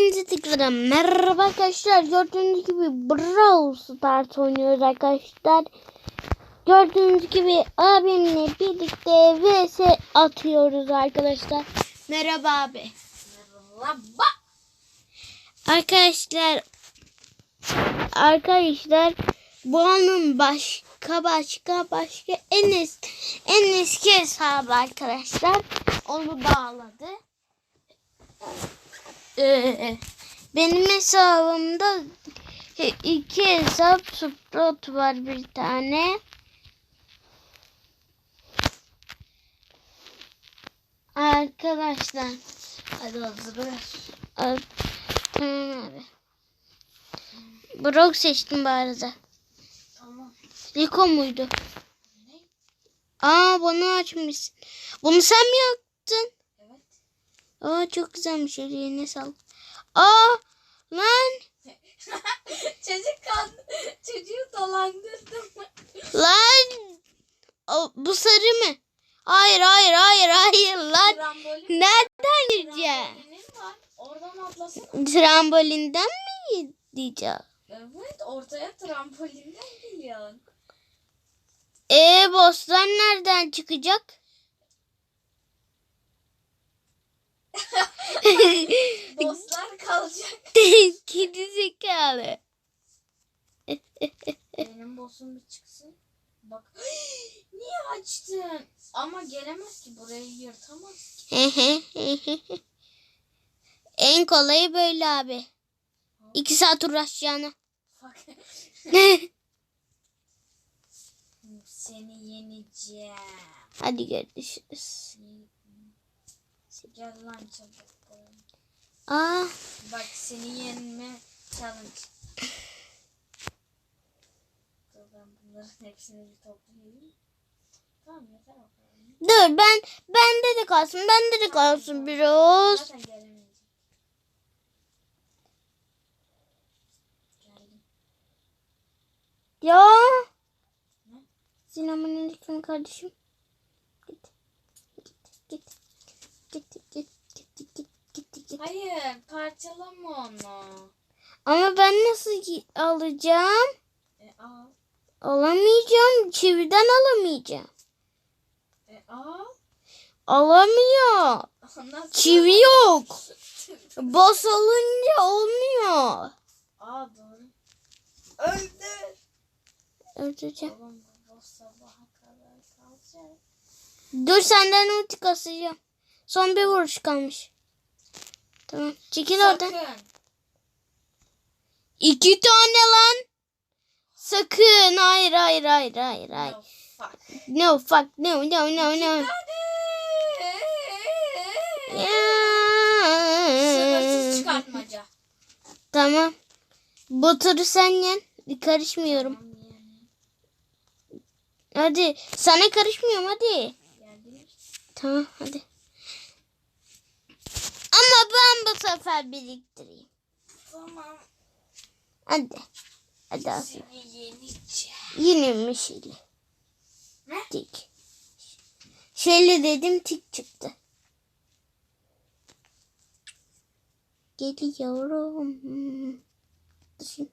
Hepinize tekrar merhaba arkadaşlar. Gördüğünüz gibi Brawl Stars oynuyoruz arkadaşlar. Gördüğünüz gibi abimle birlikte vs atıyoruz arkadaşlar. Merhaba abi. Merhaba. Arkadaşlar arkadaşlar bu onun başka başka başka en eski, en eski hesabı arkadaşlar. Onu bağladı. Ee, benim hesabımda iki hesap Sprout var bir tane. Arkadaşlar Hadi hazırız. Abi. Brock seçtim bu arada. Tamam. Rico muydu? Ne? Aa bana açmışsın. Bunu sen mi yaptın? Aa çok güzelmiş eline sağlık. Aa lan Çocuk kan çocuğu dolandırdım. lan O, bu sarı mı? Hayır hayır hayır hayır lan. Trambolin. Nereden gireceğim? Oradan atlasın. Trambolinden mi diyeceğim? Evet ortaya trampolinden geliyorsun. Ee bosslar nereden çıkacak? Bosslar kalacak. Kedi zekalı. Benim bossum bir çıksın. Bak. Niye açtın? Ama gelemez ki burayı yırtamaz ki. en kolayı böyle abi. İki saat uğraşacağına. Bak. Seni yeneceğim. Hadi görüşürüz. Gel lan çabuk. Aa, Bak seni yenme challenge. Dur ben bunların hepsini bir toplayayım. Tamam yeter o kadar. dur ben bende de kalsın bende de kalsın biraz. Zaten gelemeyeceğim. Ya. Ne? Selamünaleyküm kardeşim. Git. Git git. Git git git git git git git. Hayır parçalama onu. Ama ben nasıl alacağım? E al. Alamayacağım. Çividen alamayacağım. E al. Alamıyor. Nasıl? Çivi yok. Bas alınca olmuyor. Aa doğru. Öldür. Öldüreceğim. Oğlum. Dur senden ulti kasacağım. Son bir vuruş kalmış. Tamam. Çekil oradan. İki tane lan. Sakın. Hayır hayır hayır hayır hayır. No fuck. No fuck no no no no. Sınırsız çıkartmaca. Tamam. Bu turu sen yen. Karışmıyorum. Tamam. Hadi. Sana karışmıyorum hadi. Geldiniz. Tamam hadi. Ama ben bu sefer biriktireyim. Tamam. Hadi. Hadi yeneceğim. Yine mi şeyli? Ne? Tik. Şöyle dedim tik çıktı. Geliyorum. Düşün.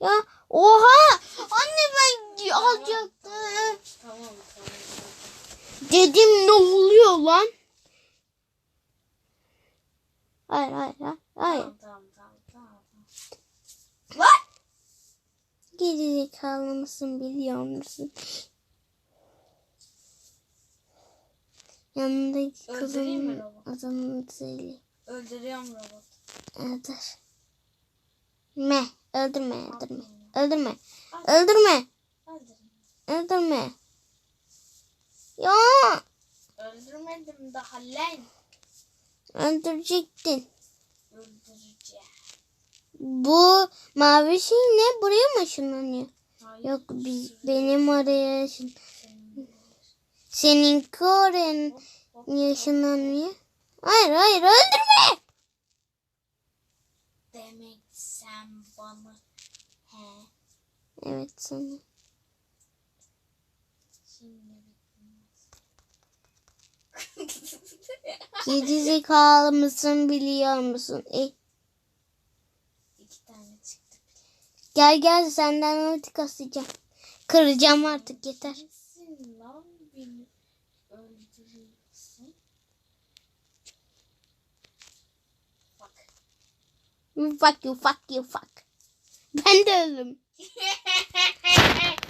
Ya oha! Anne ben alacaktım. Tamam tamam. Dedim ne oluyor lan? Hayır hayır hayır. hayır. Tamam tamam tamam tamam. Lan! Geri mısın biliyor musun? Yanındaki kızın robot? adamın zeli. Öldürüyorum robot. Öldür. Me. Öldürme öldürme. Öldürme. Öldürme. Öldürme. Ya Öldürmedim daha lan. Öldürecektin. Öldüreceğim. Bu mavi şey ne? Buraya mı ışınlanıyor? Hayır, Yok biz, benim oraya ışın. senin. Seninki oraya niye ışınlanmıyor? Hayır hayır öldürme. Demek sen bana he Evet sana. Geri zekalı mısın biliyor musun? E, İki tane çıktı. Gel gel senden artık asacağım. Kıracağım artık yeter. Lan beni öldürüyorsun. Bak. Fuck you fuck you fuck. Ben de öldüm.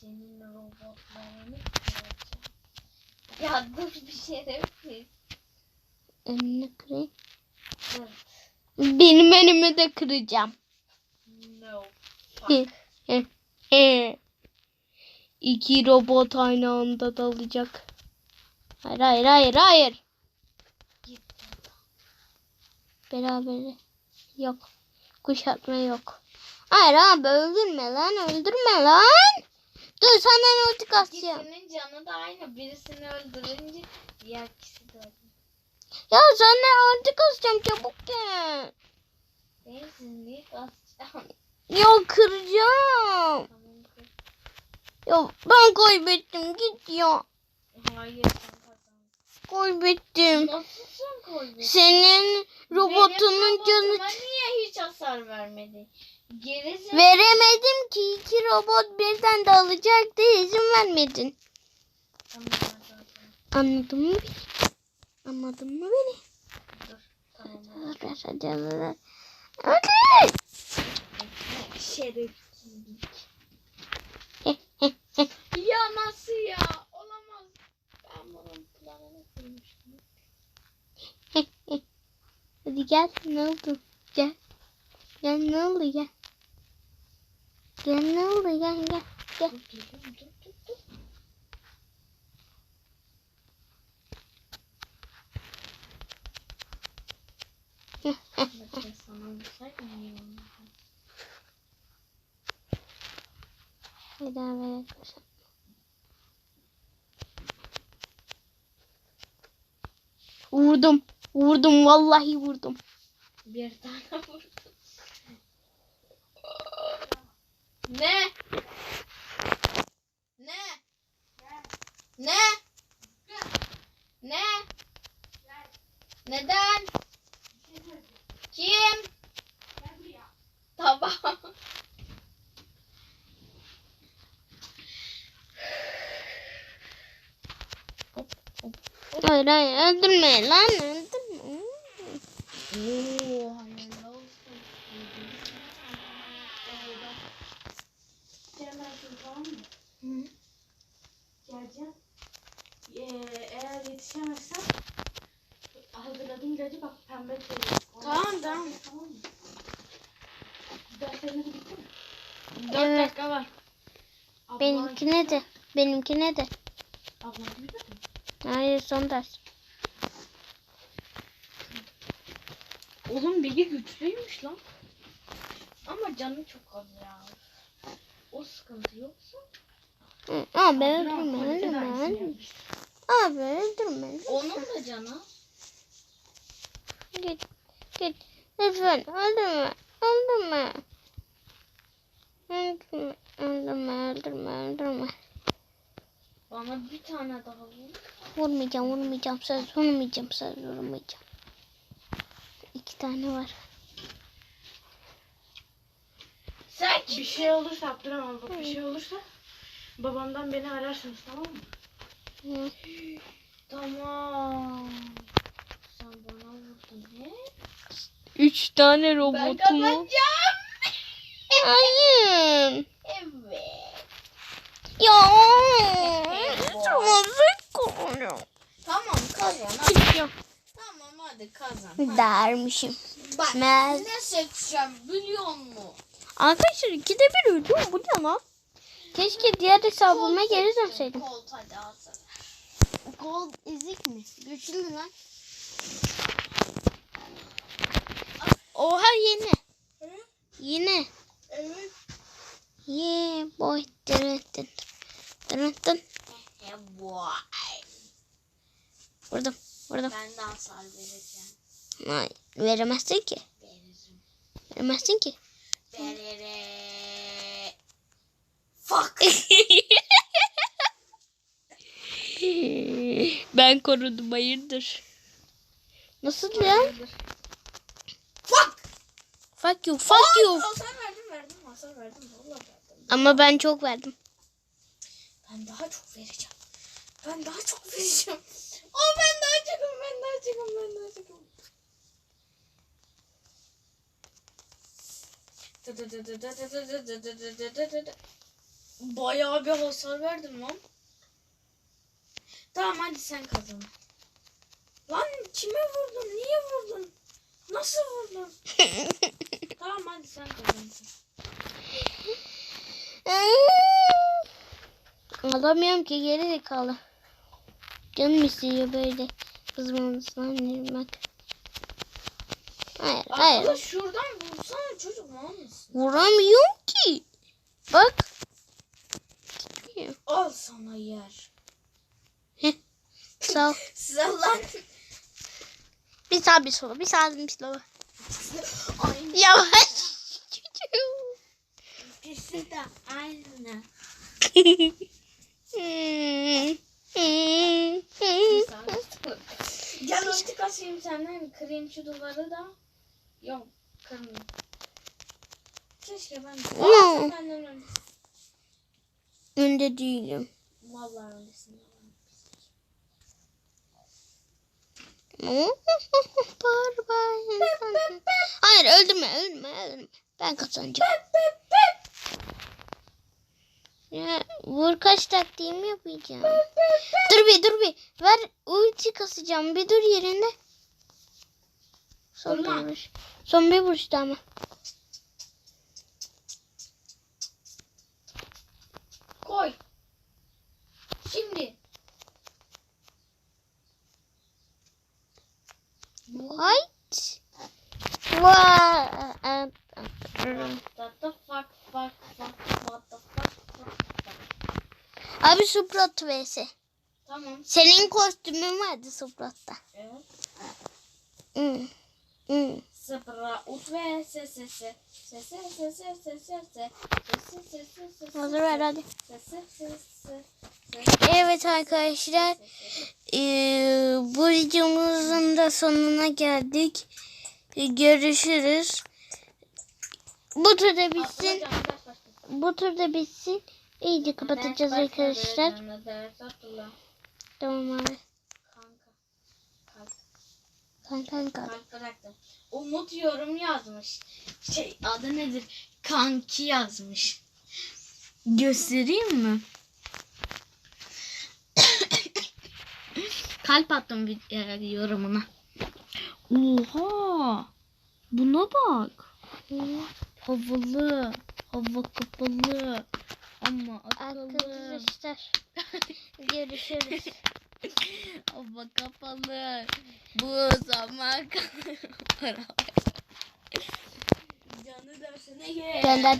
Senin robotlarını kıracağım. Ya dur bir şerefsiz. Önünü kırayım. Dur. Benim önümü de kıracağım. No. İki robot aynı anda dalacak. Hayır hayır hayır hayır. Beraber yok. Kuşatma yok. Hayır abi öldürme lan öldürme lan. Dur senden ulti kasacağım. İkisinin canı da aynı. Birisini öldürünce diğer kişi de ölür. Ya senden ulti kasacağım çabuk gel. Benzinliği basacağım. Ya kıracağım. Tamam kır. Ya ben kaybettim git ya. Hayır sen kazandın. Kaybettim. Nasıl sen koydun? Senin robotunun Benim canı robotuma niye hiç hasar vermedin? Gerisi veremedim ki iki robot birden dalacaktı izin vermedin. Anladın mı beni? Anladın mı beni? Dur. Tamam. Hadi hadi hadi. Hadi. Şerefsiz. ya nasıl ya? Olamaz. Ben bunun planını kurmuştum. Hadi gel ne oldu? Gel. Gel ne oldu gel. Olsaydı iyi olurdu. Bir daha ver arkadaşlar. Vurdum. Vurdum vallahi vurdum. Bir tane vurdum. Ne? Ne? Ne? Ne? Neden? Kim? Tamam. Hayır hayır öldürme lan öldürme. Oo, hayırlı olsun. Gelmezsin tamam mı? Geleceğim. Ee, eğer yetişemezsem hazırladığım ilacı bak pembe koyuyorum. Tamam, tamam. Tamam mı? Derslerine de bitti mi? Dört Evet. dakika var. Ablan- Benimkine de. De. Ablan bitti mi? Hayır son ders. Oğlum Bilge güçlüymüş lan. Ama canı çok az ya. O sıkıntı yoksa. Hı, Abi Abdurrahman öldürme polise de öldürme. aynısını öldürme. yapmış. Abi öldürme. Onun da canı. Git. Git. Lütfen öldürme. Öldürme. Öldürme. Öldürme. Öldürme. Öldürme. Bana bir tane daha vur. Vurmayacağım. Vurmayacağım. Söz vurmayacağım. Söz vurmayacağım. İki tane var. Sen Bir şey olursa Abdurrahman bak bir şey olursa babamdan beni ararsınız tamam mı? Hı. Tamam. Sen bana vurdun he? Üç tane Ben robotumu. kazanacağım. Hayır. Evet. Ya. Tamam kazanıyorum. Tamam kazan. Hadi. Tamam hadi kazan. Hadi. Dermişim. Bak ne seçeceğim biliyor musun? Arkadaşlar ikide bir ölüyorum. Bu ne lan? Keşke diğer hesabıma geri dönseydim. Colt hadi hazır. Gol ezik mi? Güçlü lan. Oha yine. Yine. Evet. Yeah boy. Dın dın. Dın dın. E boy. Vurdum. Vurdum. Ben de hasar vereceğim. Hayır. Veremezsin ki. Veririm. Veremezsin ki. Veririm. Fuck. ben korudum hayırdır. Nasıl ya? Fuck! Fuck you, fuck you. Hasar verdim verdim hasar verdim. Vallahi verdim. Ama ben çok verdim. Ben daha çok vereceğim. Ben daha çok vereceğim. Aa ben daha çokum ben daha çokum ben daha çokum. Bayağı bir hasar verdim lan. Tamam hadi sen kazan. Lan kime vurdun? Niye vurdun? Nasıl vurdun? tamam hadi sen kazan. Alamıyorum ki geri zekalı. Canım istiyor böyle kızmamızdan bak. Hayır, hayır. Abla şuradan vursana çocuk ne olmasın? Vuramıyorum ki. Bak. Gitmiyor. Al sana yer. Sağ ol. Sallan. Bir sağ bir sola. Bir sağ bir sola. Aynı. Yavaş. İkisi de aynı. Hmm. Gel ulti kasayım senden. Kırayım şu duvarı da. Yok kırmayayım. Keşke ben de. No. Benden önce. Önde değilim. Vallahi öylesin. Hayır öldürme öldürme öldürme. Ben kazanacağım. Ya, vur kaç taktiğimi yapacağım. Dur bir dur bir. Ver ulti kasacağım. Bir dur yerinde. Son bir vuruş. Son bir vuruşta ama. Koy. Şimdi. What? What? What the fuck fuck fuck what the fuck fuck fuck. Abi Suprot vs. Tamam. Senin kostümün vardı Suprot'ta. Evet. Hmm. Sıfıra ut ve se se se. Se se se se se se se. Se se se se se se. Hazır ver hadi. Evet arkadaşlar. eee, bu videomuzun da sonuna geldik. E, Görüşürüz. Bu turda bitsin. Bu turda bitsin. İyice kapatacağız arkadaşlar. Tamam abi. Kanka. Kalk. Kan kan kan. Kalk bıraktım. Umut yorum yazmış. Şey adı nedir? Kanki yazmış. Göstereyim mi? Kalp attım bir e, yorumuna. Oha! Buna bak. Havalı. Hava kapalı. Ama akıllı. Arkadaşlar. Görüşürüz. Hava kapalı. Bu zaman Canı dersene gel. Gönder.